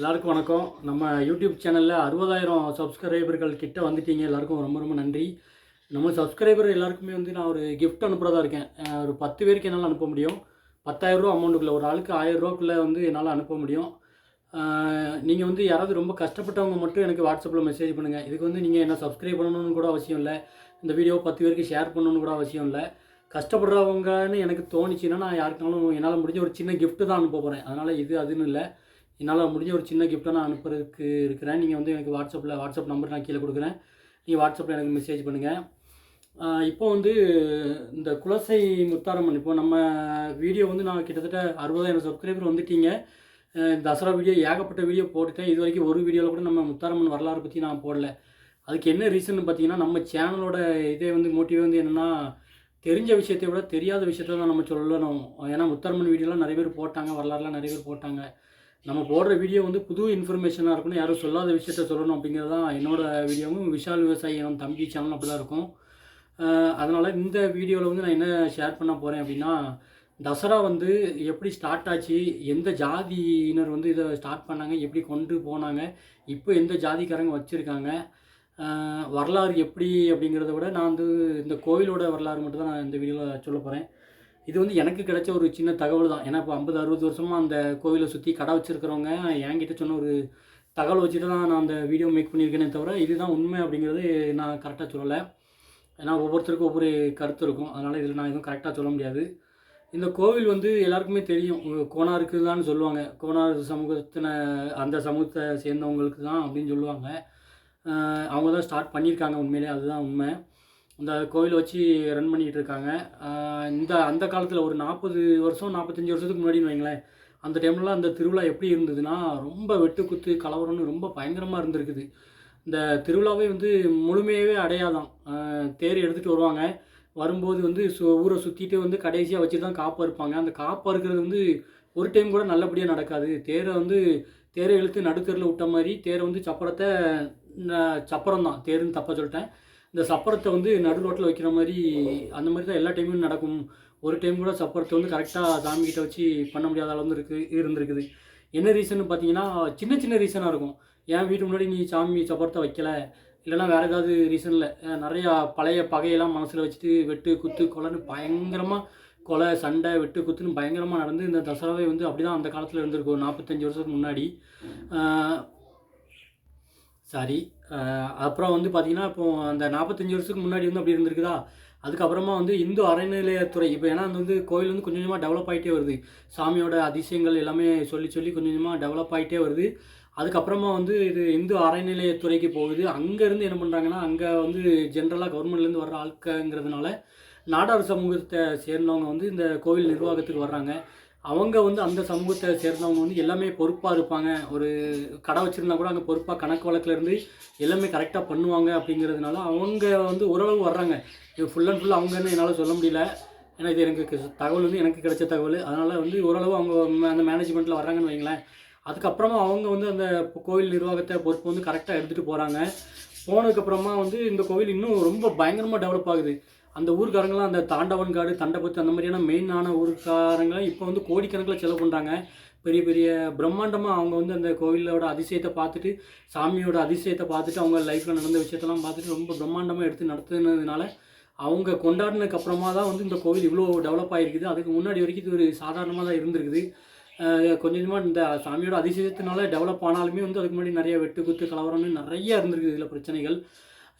எல்லாருக்கும் வணக்கம். நம்ம யூடியூப் சேனலில் அறுபதாயிரம் சப்ஸ்கிரைபர்கள் கிட்ட வந்துட்டீங்க. எல்லாருக்கும் ரொம்ப ரொம்ப நன்றி. நம்ம சப்ஸ்கிரைபர் எல்லாருக்குமே வந்து நான் ஒரு கிஃப்ட் அனுப்புகிறதா இருக்கேன். ஒரு பத்து பேருக்கு என்னால் அனுப்ப முடியும். பத்தாயிரரூவா அமௌண்ட்டுக்குள்ள ஒரு ஆளுக்கு ஆயிரரூவாக்குள்ளே வந்து என்னால் அனுப்ப முடியும். நீங்கள் வந்து யாராவது ரொம்ப கஷ்டப்பட்டவங்க மட்டும் எனக்கு வாட்ஸ்அப்பில் மெசேஜ் பண்ணுங்கள் இதுக்கு வந்து நீங்கள் என்ன சப்ஸ்கிரைப் பண்ணணும்னு கூட அவசியம் இல்லை. இந்த வீடியோ பத்து பேருக்கு ஷேர் பண்ணணும்னு கூட அவசியம் இல்லை. கஷ்டப்படுறவங்கன்னு எனக்கு தோணுச்சுன்னா நான் யாருக்குனாலும் என்னால் முடிஞ்ச ஒரு சின்ன கிஃப்ட்டு தான் அனுப்ப போகிறேன் அதனால் இது அதுன்னு இல்லை. என்னால் முடிஞ்ச ஒரு சின்ன கிஃப்ட்டை நான் அனுப்புறதுக்கு இருக்கிறேன். நீங்கள் வந்து எனக்கு வாட்ஸ்அப்பில் வாட்ஸ்அப் நம்பர் நான் கீழே கொடுக்குறேன். நீங்கள் வாட்ஸ்அப்பில் எனக்கு மெசேஜ் பண்ணுங்கள் இப்போ வந்து இந்த குலசை முத்தாரம்மன் இப்போ நம்ம வீடியோ வந்து நான் கிட்டத்தட்ட அறுபதாயிரம் சப்ஸ்கிரைபர் வந்துட்டீங்க. தசரா வீடியோ ஏகப்பட்ட வீடியோ போட்டுட்டேன். இது வரைக்கும் ஒரு வீடியோவில் கூட நம்ம முத்தாரம்மன் வரலாறு பற்றி நான் போடல. அதுக்கு என்ன ரீசன் பார்த்தீங்கன்னா நம்ம சேனலோட இதே வந்து மோட்டிவே வந்து என்னென்னா தெரிஞ்ச விஷயத்தை விட தெரியாத விஷயத்த தான் நம்ம சொல்லணும். ஏன்னா முத்தாரம்மன் வீடியோலாம் நிறைய பேர் போட்டாங்க வரலாறுலாம் நிறைய பேர் போட்டாங்க. நம்ம போடுற வீடியோ வந்து புது இன்ஃபர்மேஷனாக இருக்கணும். யாரும் சொல்லாத விஷயத்த சொல்லணும் அப்படிங்கிறது தான் என்னோடய வீடியோவும் விஷால் விவசாயி தம்பி சேனல் அப்படி தான் இருக்கும் அதனால் இந்த வீடியோவில் வந்து நான் என்ன ஷேர் பண்ண போகிறேன் அப்படின்னா தசரா வந்து எப்படி ஸ்டார்ட் ஆச்சு எந்த ஜாதியினர் வந்து இதை ஸ்டார்ட் பண்ணாங்க எப்படி கொண்டு போனாங்க இப்போ எந்த ஜாதிக்காரங்க வச்சுருக்காங்க வரலாறு எப்படி அப்படிங்கிறத விட நான் வந்து இந்த கோவிலோட வரலாறு மட்டும் தான் நான் இந்த வீடியோவில் சொல்ல போகிறேன் இது வந்து எனக்கு கிடைச்ச ஒரு சின்ன தகவல் தான். ஏன்னா இப்போ ஐம்பது அறுபது வருஷமாக அந்த கோவிலை சுற்றி கடை வச்சுருக்கிறவங்க என்கிட்ட சொன்ன ஒரு தகவல் வச்சுட்டு தான் நான் அந்த வீடியோ மேக் பண்ணியிருக்கேனே தவிர இதுதான் உண்மை அப்படிங்கிறது நான் கரெக்டாக சொல்லலை. ஏன்னா ஒவ்வொருத்தருக்கும் ஒவ்வொரு கருத்து இருக்கும். அதனால் இதில் நான் எதுவும் கரெக்டாக சொல்ல முடியாது. இந்த கோவில் வந்து எல்லாருக்குமே தெரியும். கோனாருக்கு தான் சொல்லுவாங்க. கோனார் சமூகத்தின அந்த சமூகத்தை சேர்ந்தவங்களுக்கு தான் அப்படின்னு சொல்லுவாங்க. அவங்க தான் ஸ்டார்ட் பண்ணியிருக்காங்க உண்மையிலே. அதுதான் உண்மை. இந்த கோவில் வச்சு ரன் பண்ணிகிட்டு இருக்காங்க. இந்த அந்த காலத்தில் ஒரு நாற்பது வருஷம் நாற்பத்தஞ்சு வருஷத்துக்கு முன்னாடின்னு வைங்களேன் அந்த டைம்லலாம் அந்த திருவிழா எப்படி இருந்ததுன்னா ரொம்ப வெட்டு குத்து கலவரம்னு ரொம்ப பயங்கரமாக இருந்திருக்குது. இந்த திருவிழாவே வந்து முழுமையாகவே அடையாதான் தேர் எடுத்துகிட்டு வருவாங்க. வரும்போது வந்து சு ஊரை சுற்றிட்டு வந்து கடைசியாக வச்சு தான் காப்பாக இருப்பாங்க. அந்த காப்பாக இருக்கிறது வந்து ஒரு டைம் கூட நல்லபடியாக நடக்காது. தேரை வந்து தேரை இழுத்து நடுத்தரில் விட்ட மாதிரி தேரை வந்து சப்பரத்தை சப்பரம் தான் தேருன்னு தப்பாக சொல்லிட்டேன். இந்த சப்பரத்தை வந்து நடு ரோட்டில் வைக்கிற மாதிரி அந்த மாதிரி தான் எல்லா டைமும் நடக்கும். ஒரு டைம் கூட சப்பரத்தை வந்து கரெக்டாக சாமிக்கிட்ட வச்சு பண்ண முடியாத அளவு இருக்குது இருந்திருக்குது. என்ன ரீசன் பார்த்தீங்கன்னா சின்ன சின்ன ரீசனாக இருக்கும். ஏன் வீட்டு முன்னாடி நீ சாமி சப்பரத்தை வைக்கல? இல்லைன்னா வேறு ஏதாவது ரீசனில் நிறையா பழைய பகையெல்லாம் மனசில் வச்சுட்டு வெட்டு குத்து கொலைன்னு பயங்கரமாக கொலை சண்டை வெட்டு குத்துன்னு பயங்கரமாக நடந்து இந்த தசராவே வந்து அப்படி தான் அந்த காலத்தில் இருந்திருக்கும் ஒரு நாற்பத்தஞ்சு வருஷத்துக்கு முன்னாடி. சாரி அப்புறம் வந்து பார்த்தீங்கன்னா இப்போ அந்த நாற்பத்தஞ்சு வருஷத்துக்கு முன்னாடி வந்து அப்படி இருந்திருக்குதா? அதுக்கப்புறமா வந்து இந்து அறநிலையத்துறை இப்போ ஏன்னா அது வந்து கோயில் வந்து கொஞ்சம் கொஞ்சமாக டெவலப் ஆகிட்டே வருது. சாமியோட அதிசயங்கள் எல்லாமே சொல்லி சொல்லி கொஞ்சம் கொஞ்சமாக டெவலப் ஆகிட்டே வருது. அதுக்கப்புறமா வந்து இது இந்து அறநிலையத்துறைக்கு போகுது. அங்கேருந்து என்ன பண்ணுறாங்கன்னா அங்கே வந்து ஜென்ரலாக கவர்மெண்ட்லேருந்து வர்ற ஆட்கங்கிறதுனால நாடார் சமூகத்தை சேர்ந்தவங்க வந்து இந்த கோவில் நிர்வாகத்துக்கு வர்றாங்க. அவங்க வந்து அந்த சமூகத்தை சேர்ந்தவங்க வந்து எல்லாமே பொறுப்பாக இருப்பாங்க. ஒரு கடை வச்சுருந்தா கூட அங்கே பொறுப்பாக கணக்கு வழக்கிலேருந்து எல்லாமே கரெக்டாக பண்ணுவாங்க அப்படிங்கிறதுனால அவங்க வந்து ஓரளவு வர்றாங்க. இது ஃபுல் அண்ட் ஃபுல் அவங்கன்னு என்னால் சொல்ல முடியல. ஏன்னா இது எனக்கு தகவல் வந்து எனக்கு கிடைச்ச தகவல். அதனால் வந்து ஓரளவு அவங்க அந்த மேனேஜ்மெண்ட்டில் வர்றாங்கன்னு வைங்களேன். அதுக்கப்புறமா அவங்க வந்து அந்த கோவில் நிர்வாகத்தை பொறுப்பு வந்து கரெக்டாக எடுத்துகிட்டு போகிறாங்க போனதுக்கப்புறமா வந்து இந்த கோவில் இன்னும் ரொம்ப பயங்கரமாக டெவலப் ஆகுது. அந்த ஊர்காரங்களாம் அந்த தாண்டவன் காடு தண்டபத்து அந்த மாதிரியான மெயினான ஊர்க்காரங்களாம் இப்போ வந்து கோடிக்கணக்கில் செலவு பண்ணுறாங்க பெரிய பெரிய பிரம்மாண்டமாக அவங்க வந்து அந்த கோவிலோட அதிசயத்தை பார்த்துட்டு சாமியோட அதிசயத்தை பார்த்துட்டு அவங்க லைஃப்பில் நடந்த விஷயத்தெல்லாம் பார்த்துட்டு ரொம்ப பிரம்மாண்டமாக எடுத்து நடத்துனதுனால அவங்க கொண்டாடினதுக்கு அப்புறமா தான் வந்து இந்த கோவில் இவ்வளோ டெவலப் ஆகிருக்குது அதுக்கு முன்னாடி வரைக்கும் இது ஒரு சாதாரணமாக தான் இருந்திருக்குது. கொஞ்சம் கொஞ்சமாக இந்த சாமியோட அதிசயத்தினால டெவலப் ஆனாலுமே வந்து அதுக்கு முன்னாடி நிறைய வெட்டு குத்து கலவரம்னு நிறைய இருந்திருக்குது. இதில் பிரச்சனைகள்.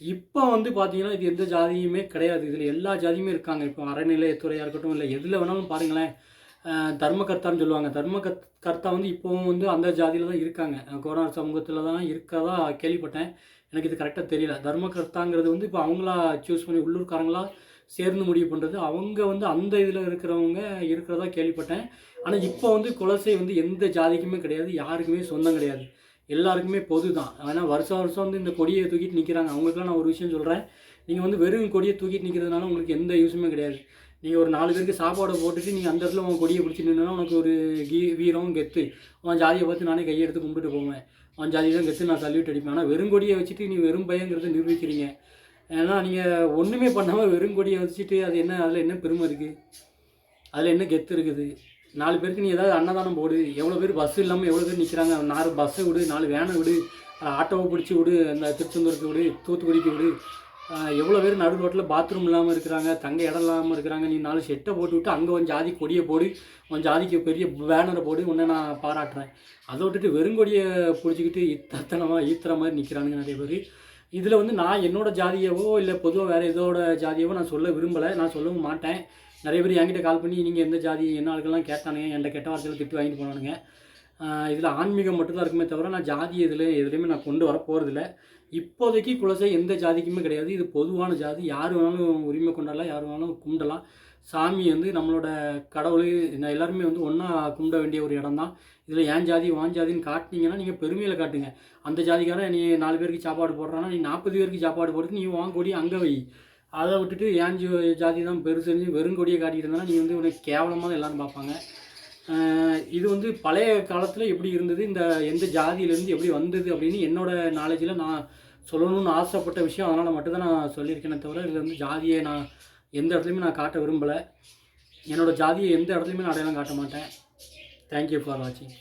இப்போ வந்து பார்த்தீங்கன்னா இது எந்த ஜாதியுமே கிடையாது. இதில் எல்லா ஜாதியுமே இருக்காங்க. இப்போ அறநிலையத்துறையாக இருக்கட்டும் இல்லை எதில் வேணாலும் பாருங்களேன். தர்மகர்த்தான்னு சொல்லுவாங்க. தர்ம கர்த்தா வந்து இப்போவும் வந்து அந்த ஜாதியில் தான் இருக்காங்க. கொரோனா சமூகத்தில் தான் இருக்கிறதா கேள்விப்பட்டேன். எனக்கு இது கரெக்டாக தெரியல. தர்மகர்த்தாங்கிறது வந்து இப்போ அவங்களா சூஸ் பண்ணி உள்ளூர்காரங்களா சேர்ந்து முடிவு பண்ணுறது அவங்க வந்து அந்த இதில் இருக்கிறவங்க இருக்கிறதா கேள்விப்பட்டேன். ஆனால் இப்போ வந்து குலசை வந்து எந்த ஜாதிக்குமே கிடையாது. யாருக்குமே சொந்தம் கிடையாது. எல்லாருக்குமே பொது தான் ஏன்னா வருஷம் வருஷம் வந்து இந்த கொடியை தூக்கிட்டு நிற்கிறாங்க அவங்களுக்குலாம் நான் ஒரு விஷயம் சொல்கிறேன் நீங்கள் வந்து வெறும் கொடியை தூக்கிட்டு நிற்கிறதுனால உங்களுக்கு எந்த யூஸுமே கிடையாது. நீங்கள் ஒரு நாலு பேருக்கு சாப்பாடை போட்டுட்டு நீங்கள் அந்த இடத்துல உன் கொடியை பிடிச்சி நின்னா உனக்கு ஒரு கீ வீரம் கெத்து. அவன் ஜாதியை பார்த்து நானே கையெடுத்து கும்பிட்டு போவேன். அவன் ஜாதி தான் கெத்து நான் சல்யூட் அடிப்பேன். ஆனால் வெறும் கொடியை வச்சுட்டு நீ வெறும் பையங்கிறத நிரூபிக்கிறீங்க. ஏன்னா நீங்கள் ஒன்றுமே பண்ணாமல் வெறும் கொடியை வச்சுட்டு அது என்ன அதில் என்ன பெருமை இருக்குது அதில் என்ன கெத்து இருக்குது? நாலு பேருக்கு நீ ஏதாவது அன்னதானம் போடு. எவ்வளோ பேர் பஸ் இல்லாமல் எவ்வளோ பேர் நிற்கிறாங்க நாலு பஸ்ஸை விடு நாலு வேனை விடு ஆட்டோவை பிடிச்சி விடு அந்த திருச்செந்தூருக்கு விடு தூத்துக்குடிக்கு விடு. எவ்வளோ பேர் நடு ரோட்டில் பாத்ரூம் இல்லாமல் இருக்கிறாங்க தங்க இடம் இல்லாமல் இருக்கிறாங்க. நீ நாலு செட்டை போட்டு விட்டு அங்கே கொஞ்சம் ஜாதி கொடியை போடு கொஞ்சம் ஜாதிக்கு பெரிய பேனரை போடு உன்னை நான் பாராட்டுறேன். அதை விட்டுட்டு வெறுங்கொடியை பிடிச்சிக்கிட்டு இத்தனமாக ஈத்துற மாதிரி நிற்கிறானுங்க நிறைய பேர். இதில் வந்து நான் என்னோடய ஜாதியவோ இல்லை பொதுவாக வேறு இதோட ஜாதியவோ நான் சொல்ல விரும்பலை. நான் சொல்லவும் மாட்டேன். நிறைய பேர் என்கிட்ட கால் பண்ணி நீங்கள் எந்த ஜாதி என்ன ஆளுக்கெல்லாம் கேட்டானுங்க? என்கிட்ட கெட்ட வார்த்தையில் திட்டு வாங்கிட்டு போனானுங்க. இதில் ஆன்மீகம் மட்டும்தான் இருக்குமே தவிர நான் ஜாதி இதில் எதுலேயுமே நான் கொண்டு வர போகிறதில்ல இப்போதைக்கு குலசை எந்த ஜாதிக்குமே கிடையாது. இது பொதுவான ஜாதி. யார் வேணாலும் உரிமை கொண்டாடலாம் யார் வேணாலும் கும்பிடலாம். சாமி வந்து நம்மளோட கடவுள் எல்லாருமே வந்து ஒன்றா கும்பிட வேண்டிய ஒரு இடம் தான் இதில் ஏன் ஜாதி வான் ஜாதின்னு காட்டினீங்கன்னா நீங்கள் பெருமையில் காட்டுங்க. அந்த ஜாதிக்காரன் நீ நாலு பேருக்கு சாப்பாடு போடுறான்னா நீ நாற்பது பேருக்கு சாப்பாடு போடுறது நீ வாங்க கூடிய அங்கே வை. அதை விட்டுட்டு ஏன் ஜாதி தான் பெருசுன்னு வெறுங்கொடியை காட்டிட்டு இருந்தால் நீ வந்து உனக்கு கேவலமாக தான் எல்லோரும் பார்ப்பாங்க. இது வந்து பழைய காலத்தில் எப்படி இருந்தது? இந்த எந்த ஜாதியிலேருந்து எப்படி வந்தது அப்படின்னு என்னோடய நாலேஜில் நான் சொல்லணும்னு ஆசைப்பட்ட விஷயம். அதனால் மட்டும்தான் நான் சொல்லியிருக்கேனே தவிர இதில் வந்து ஜாதியை நான் எந்த இடத்துலையுமே நான் காட்ட விரும்பலை. என்னோடய ஜாதியை எந்த இடத்துலையுமே நான் அடையாளம் காட்ட மாட்டேன். தேங்க்யூ ஃபார் வாட்சிங்